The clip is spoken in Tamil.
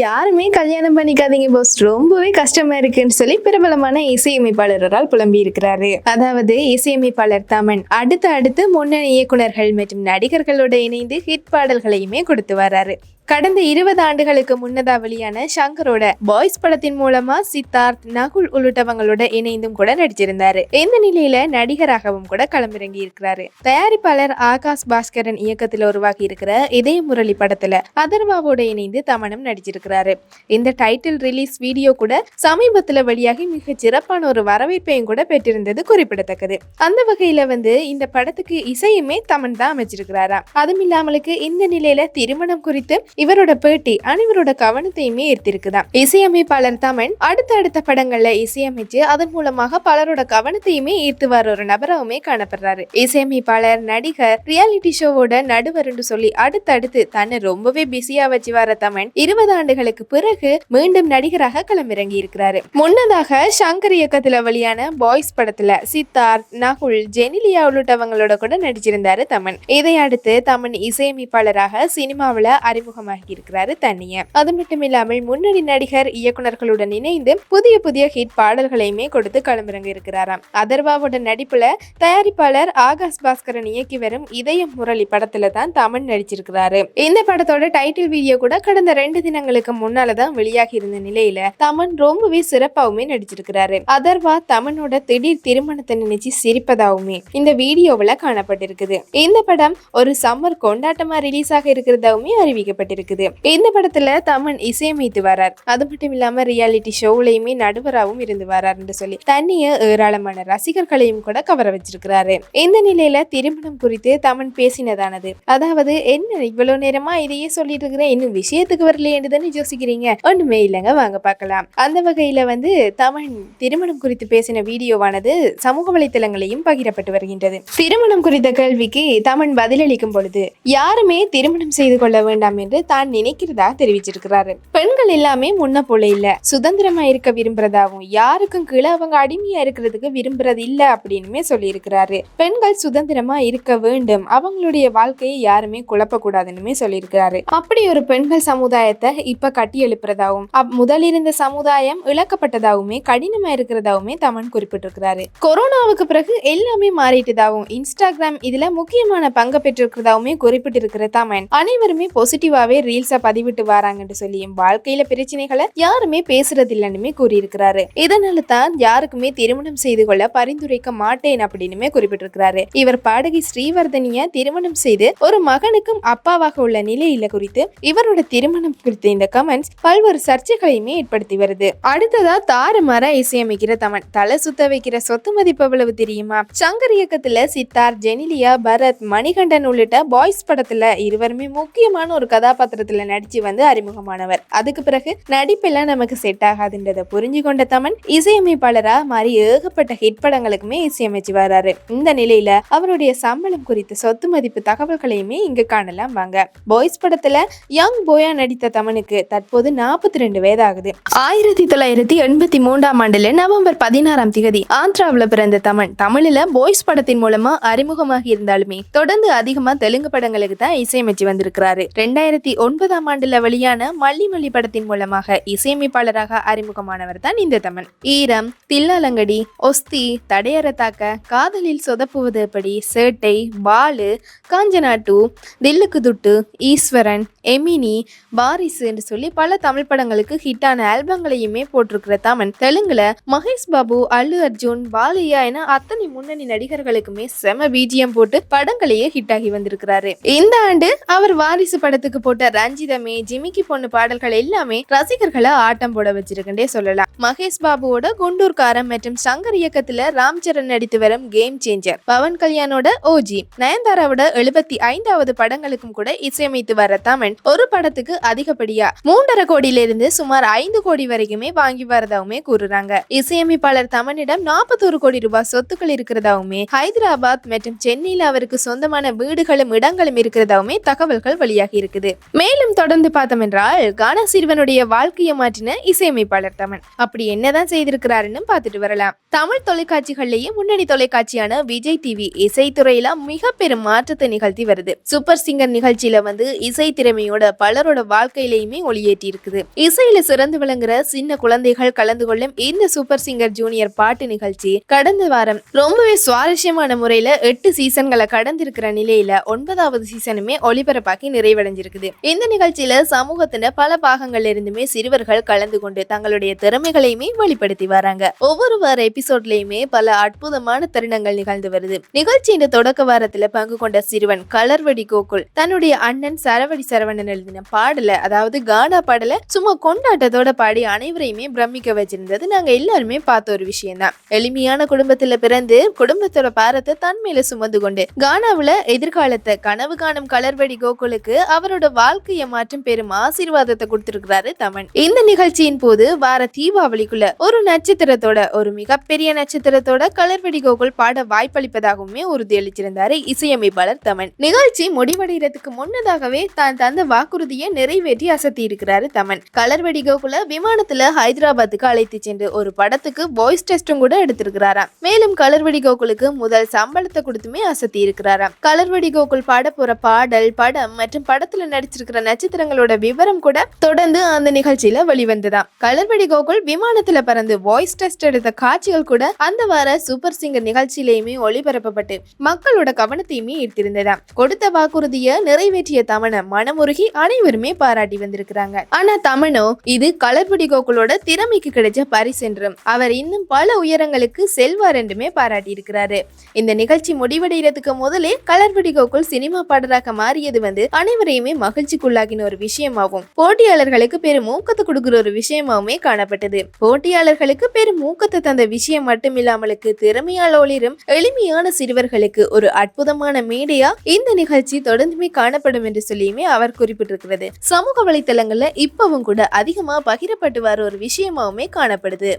யாருமே கல்யாணம் பண்ணிக்காதீங்க போஸ் ரொம்பவே கஷ்டமா இருக்குன்னு சொல்லி பிரபலமான இசையமைப்பாளரால் புலம்பி இருக்கிறாரு அதாவது இசையமைப்பாளர் தமன். அடுத்து அடுத்து முன்னணி இயக்குனர்கள் மற்றும் நடிகர்களோட இணைந்து ஹிட் பாடல்களையுமே கொடுத்து வர்றாரு கடந்த இருபது ஆண்டுகளுக்கு முன்னதா வெளியான சங்கரோட பாய்ஸ் படத்தின் மூலமா சித்தார்த் நகுல் உள்ளிட்டவங்களோட இணைந்தும் கூட நடிச்சிருந்தாரு. இந்த நிலையில நடிகராகவும் கூட களமிறங்கி இருக்கிறாரு. தயாரிப்பாளர் ஆகாஷ் பாஸ்கரன் இயக்கத்தில் உருவாகி இருக்கிற இதய முரளி படத்துல அதர்வாவோட இணைந்து தமனும் நடிச்சிருக்கிறாரு. இந்த டைட்டில் ரிலீஸ் வீடியோ கூட சமீபத்துல வெளியாகி மிக சிறப்பான ஒரு வரவேற்பையும் கூட பெற்றிருந்தது குறிப்பிடத்தக்கது. அந்த வகையில வந்து இந்த படத்துக்கு இசையுமே தமன் தான் அமைச்சிருக்கிறாராம் அதுவும் இல்லாமலுக்கு இந்த நிலையில திருமணம் குறித்து இவரோட பேட்டி அனைவரோட கவனத்தையுமே ஈர்த்திருக்குதான் இசையமைப்பாளர் தமன் அடுத்த அடுத்த படங்கள்ல இசையமைச்சு அதன் மூலமாக பலரோட கவனத்தையுமே ஈர்த்து வர ஒரு நபராகவுமே காணப்படுறாரு. இசையமைப்பாளர் நடிகர் ரியாலிட்டி ஷோவோட நடுவர்னு சொல்லி அடுத்தடுத்து தன்னை ரொம்பவே பிஸியா வச்சு வர தமன் இருபது ஆண்டுகளுக்கு பிறகு மீண்டும் நடிகராக களமிறங்கி இருக்கிறாரு. முன்னதாக சங்கர் இயக்கத்துல வெளியான பாய்ஸ் படத்துல சித்தார்த் நகுல் ஜெனிலியா உள்ளிட்டவங்களோட கூட நடிச்சிருந்தாரு தமன். இதை அடுத்து தமன் இசையமைப்பாளராக சினிமாவுல அறிமுகமாகி இருக்கிறாரு தனிய அது மட்டும் இல்லாமல் முன்னணி நடிகர் இயக்குனர்களுடன் இணைந்து புதிய புதிய ஹிட் பாடல்களையுமே கொடுத்து களமிறங்க இருக்கிறாராம் அதர்வாவோட நடிப்புல தயாரிப்பாளர் ஆகாஷ் பாஸ்கரன் இயக்கி வரும் இதய முரளி படத்துல தான் தமன் நடிச்சிருக்கிறாரு. இந்த படத்தோட டைட்டில் வீடியோ கூட கடந்த ரெண்டு தினங்களுக்கு முன்னால தான் வெளியாகி இருந்த நிலையில தமன் ரொம்பவே சிறப்பாவுமே நடிச்சிருக்கிறாரு. அதர்வா தமனோட திடீர் திருமணத்தை நினைச்சு சிரிப்பதாவுமே இந்த வீடியோவுல காணப்பட்டிருக்குது. இந்த படம் ஒரு சம்மர் கொண்டாட்டமா ரிலீஸ் ஆக இருக்கிறதாவுமே இருக்குது. இந்த படத்துல தமன் இசையமைத்து வரார். அது மட்டும் இல்லாம ரியாலிட்டி ஷோலையுமே நடுவராகவும் இருந்து வராருன்னு சொல்லி தண்ணிய ஏராளமான ரசிகர்களையும் கூட கவர வச்சிருக்கிறாரு. இந்த நிலையில திருமணம் குறித்து தமன் பேசினதானது. அதாவது என்ன இவ்வளவு நேரமா இதையே சொல்லிட்டு இருக்கிறேன் இன்னும் விஷயத்துக்கு வரலையேன்னு தானே யோசிக்கிறீங்க? ஒண்ணுமே இல்லைங்க வாங்க பார்க்கலாம். அந்த வகையில வந்து தமன் திருமணம் குறித்து பேசின வீடியோவானது சமூக வலைத்தளங்களையும் பகிரப்பட்டு வருகின்றது. திருமணம் குறித்த கேள்விக்கு தமன் பதிலளிக்கும் பொழுது யாருமே திருமணம் செய்து கொள்ள வேண்டாம் என்று தான் நினைக்கிறதா தெரிவிச்சிருக்கிறாரு. பெண்கள் எல்லாமே முன்ன போல இல்ல. சுதந்திரமா இருக்க விரும்புறதாவும் யாருக்கும் கீழே அவங்க அடிமையா இருக்கிறதுக்கு விரும்புறது இல்ல அப்படின்னுமே சொல்லியிருக்கிறாரு. பெண்கள் சுதந்திரமா இருக்க வேண்டும். அவங்களுடைய வாழ்க்கையை யாருமே குழப்பக்கூடாதுன்னுமே சொல்லியிருக்கிறாரு. அப்படி ஒரு பெண்கள் சமுதாயத்தை இப்ப கட்டி எழுப்புறதாவும் முதல் இருந்த சமுதாயம் இழக்கப்பட்டதாகவுமே கடினமா இருக்கிறதாவுமே தமன் குறிப்பிட்டிருக்கிறாரு. கொரோனாவுக்கு பிறகு எல்லாமே மாறிட்டதாகவும் இன்ஸ்டாகிராம் இதுல முக்கியமான பங்கு பெற்றிருக்கிறதாவுமே குறிப்பிட்டிருக்கிற தமன் அனைவருமே பாசிட்டிவாவே ரீல்ஸை பதிவிட்டு வராங்கன்னு சொல்லியும் வாழ்க்கையில பிரச்சனைகளை யாருமே பேசுறது இல்லைன்னு கூறியிருக்கிறாரு. இதனால தான் யாருக்குமே திருமணம் செய்து கொள்ள பரிந்துரைக்க மாட்டேன் அப்படின்னு குறிப்பிட்டிருக்கிறாரு. இவர் பாடகி ஸ்ரீவர்தனிய திருமணம் செய்து ஒரு மகனுக்கும் அப்பாவாக உள்ள நிலையில குறித்து இவரோட திருமணம் குறித்த இந்த கமெண்ட்ஸ் பல்வேறு சர்ச்சைகளையுமே ஏற்படுத்தி வருது. அடுத்ததா தாறுமாற இசையமைக்கிற தமன். தலை சுத்த வைக்கிற சொத்து மதிப்பு எவ்வளவு தெரியுமா? சங்கர் இயக்கத்துல சித்தார் ஜெனிலியா பரத் மணிகண்டன் உள்ளிட்ட பாய்ஸ் படத்துல இருவருமே முக்கியமான ஒரு கதாபாத்திரத்தில் நடிச்சு வந்து அறிமுகமானவர். அதுக்கு பிறகு நடிப்பெல்லாம் நமக்கு செட் ஆகாதுன்றதை புரிஞ்சு கொண்ட தமன் இசையமைப்பாளரா மாறி ஏகப்பட்ட ஹிட் படங்களுக்குமே இசையமைச்சு வர்றாரு இந்த நிலையில அவருடைய சம்பளம் குறித்த சொத்து மதிப்பு தகவல்களையுமே இங்கு காணலாம் வாங்க. பாய்ஸ் படத்துல யங் போயா நடித்த தமனுக்கு தற்போது நாற்பத்தி ரெண்டு வயதாகுது. ஆயிரத்தி தொள்ளாயிரத்தி எண்பத்தி மூன்றாம் ஆண்டுல நவம்பர் பதினாறாம் திகதி ஆந்திராவில் பிறந்த தமன் தமிழில் பாய்ஸ் படத்தின் மூலமா அறிமுகமாக இருந்தாலுமே தொடர்ந்து அதிகமா தெலுங்கு படங்களுக்கு தான் இசையமைச்சு வந்திருக்கிறாரு. ரெண்டாயிரத்தி ஒன்பதாம் ஆண்டுல வெளியான மல்லி மல்லி படத்தின் மூலமாக இசையமைப்பாளராக அறிமுகமானவர் தான் இந்த தமன் ஈரம் தில்லாலங்கடி ஒஸ்தி தடையற தாக்க காதலில் சொதப்புவது எப்படி? சேட்டை பாலு காஞ்சனா தில்லுக்கு துட்டு ஈஸ்வரன் எமினி பாரிசு என்று சொல்லி பல தமிழ் படங்களுக்கு ஹிட்டான ஆல்பங்களையுமே போட்டிருக்கிற தமன் தெலுங்குல மகேஷ் பாபு அல்லு அர்ஜுன் பாலையா என அத்தனை முன்னணி நடிகர்களுக்குமே செம பீஜியம் போட்டு படங்களையே ஹிட் ஆகி வந்திருக்கிறாரு. இந்த ஆண்டு அவர் வாரிசு படத்துக்கு போட்ட ரஞ்சிதமே ஜிமிக்கி பொண்ணு பாடல்கள் எல்லாமே ரசிகர்களை ஆட்டம் போட வச்சிருக்குன்றே சொல்லலாம். மகேஷ் பாபுவோட குண்டூர்காரம் மற்றும் சங்கர் இயக்கத்துல ராம் சரண் நடித்து வரும் கேம் சேஞ்சர் பவன் கல்யாணோட ஓஜி நயன்தாராவோட எழுபத்தி ஐந்தாவது படங்களுக்கும் கூட இசையமைத்து வர தமன் ஒரு படத்துக்கு அதிகப்படியா மூன்றரை கோடியிலிருந்து சுமார் ஐந்து கோடி வரைக்குமே வாங்கி வரதாவுமே கூறுறாங்க. இசையமைப்பாளர் தமனிடம் நாற்பத்தோரு கோடி ரூபாய் சொத்துக்கள் இருக்கிறதாவுமே ஹைதராபாத் மற்றும் சென்னையில் அவருக்கு சொந்தமான வீடுகளும் இடங்களும் இருக்கிறதாவுமே தகவல்கள் வெளியாகி இருக்குது. மேலும் தொடர்ந்து பார்த்தோம் என்றால் கானா சிறுவனுடைய வாழ்க்கையை மாற்றின இசையமைப்பாளர் தமன். அப்படி என்னதான் செய்திருக்கிறாருன்னு பார்த்துட்டு வரலாம். தமிழ் தொலைக்காட்சிகள்லேயே முன்னணி தொலைக்காட்சியான விஜய் டிவி இசைத்துறையில மிக பெரும் மாற்றத்தை நிகழ்த்தி வருது. சூப்பர் சிங்கர் நிகழ்ச்சியில வந்து இசை திறமையோட பலரோட வாழ்க்கையிலையுமே ஒளியேற்றி இருக்குது இசையில சிறந்து விளங்குற சின்ன குழந்தைகள் கலந்து கொள்ளும் இந்த சூப்பர் சிங்கர் ஜூனியர் பாட்டு நிகழ்ச்சி கடந்த வாரம் ரொம்பவே சுவாரஸ்யமான முறையில எட்டு சீசன்களை கடந்திருக்கிற நிலையில ஒன்பதாவது சீசனுமே ஒளிபரப்பாக்கி நிறைவடைஞ்சிருக்குது. இந்த நிகழ்ச்சியில சமூகத்தின பல பாகங்கள்ல இருந்துமே சிறுவர்கள் கலந்து கொண்டு தங்களுடைய திறமைகளையுமே வெளிப்படுத்தி வராங்க. ஒவ்வொரு வார எபிசோட்லயுமே பல அற்புதமான தருணங்கள் நிகழ்ந்து வருது. நிகழ்ச்சியின் தொடக்க வாரத்துல பங்கு கொண்ட சிறுவன் கலர்வடி கோகுல் தன்னுடைய அண்ணன் சரவடி சரவணன் எழுதின பாடல அதாவது கானா பாடல சும்மா கொண்டாட்டத்தோட பாடி அனைவரையுமே பிரமிக்க வச்சிருந்தது. நாங்க எல்லாருமே பார்த்த ஒரு விஷயம் தான் எளிமையான குடும்பத்துல பிறந்து குடும்பத்தோட பாரத்தை தன்மையில சுமந்து கொண்டு கானாவுல எதிர்காலத்தை கனவு காணும் கலர்வடி கோகுலுக்கு அவரோட வாழ்க்கையை மாற்றும் பெரும் ஆசீர்வாதத்தை கொடுத்திருக்கிறாரு தமன். இந்த நிகழ்ச்சியின் போது வார தீபாவளிக்குள்ள ஒரு நட்சத்திரத்தோட ஒரு மிகப்பெரிய நட்சத்திரத்தோட கலர்வடி கோகுல் பாட வாய்ப்பளிப்பதாகவுமே உறுதியளிச்சிருந்தாரு இசையமைப்பாளர் தமன். நிகழ்ச்சி முடிவடைகிறதுக்கு முன்னதாகவே தான் தந்த வாக்குறுதியை நிறைவேற்றி அசத்தி இருக்கிறாரு தமன். கலர்வடி கோகுல விமானத்துல ஹைதராபாத்துக்கு அழைத்து சென்று ஒரு படத்துக்கு வாய்ஸ் டெஸ்டும் கூட எடுத்திருக்கிறாராம். மேலும் கலர்வடி கோகுலுக்கு முதல் சம்பளத்தை கொடுத்துமே அசத்தி இருக்கிறாராம். கலர்வடி கோகுல் பாட போற பாடல் படம் மற்றும் படத்துல நடிச்ச நடிச்சிருக்கிற நட்சத்திரங்களோட விவரம் கூட தொடர்ந்து அந்த நிகழ்ச்சியில வெளிவந்ததாம் கலர்படி கோகுல் விமானத்துல பறந்து வாய்ஸ் டெஸ்ட் எடுத்த காட்சிகள் கூட அந்த வார சூப்பர் சிங்கர் நிகழ்ச்சியிலேயுமே ஒளிபரப்பப்பட்டு மக்களோட கவனத்தையுமே ஈர்த்திருந்ததாம் கொடுத்த வாக்குறுதியை நிறைவேற்றிய தமனை மனமுருகி அனைவருமே பாராட்டி வந்திருக்கிறாங்க. ஆனா தமனோ இது கலர்படி கோகுலோட திறமைக்கு கிடைச்ச பரிசென்றும் அவர் இன்னும் பல உயரங்களுக்கு செல்வார் என்றுமே பாராட்டி இருக்கிறாரு. இந்த நிகழ்ச்சி முடிவடைகிறதுக்கு முதலே கலர்படி கோகுல் சினிமா பாடலாக மாறியது வந்து அனைவரையுமே மகிழ்ச்சிக்குள்ளாகின ஒரு விஷயமாகவும் போட்டியாளர்களுக்கு பெரும் ஊக்கத்தை கொடுக்கிற ஒரு விஷயமாவுமே காணப்பட்டது. போட்டியாளர்களுக்கு பெரும் ஊக்கத்தை தந்த விஷயம் மட்டுமில்லாமலுக்கு திறமையால் ஒளிரும் எளிமையான சிறுவர்களுக்கு ஒரு அற்புதமான மேடையா இந்த நிகழ்ச்சி தொடர்ந்துமே காணப்படும் என்று சொல்லியுமே அவர் குறிப்பிட்டிருக்கிறது. சமூக வலைத்தளங்கள்ல இப்பவும் கூட அதிகமா பகிரப்பட்டு வர ஒரு விஷயமாவுமே காணப்படுது.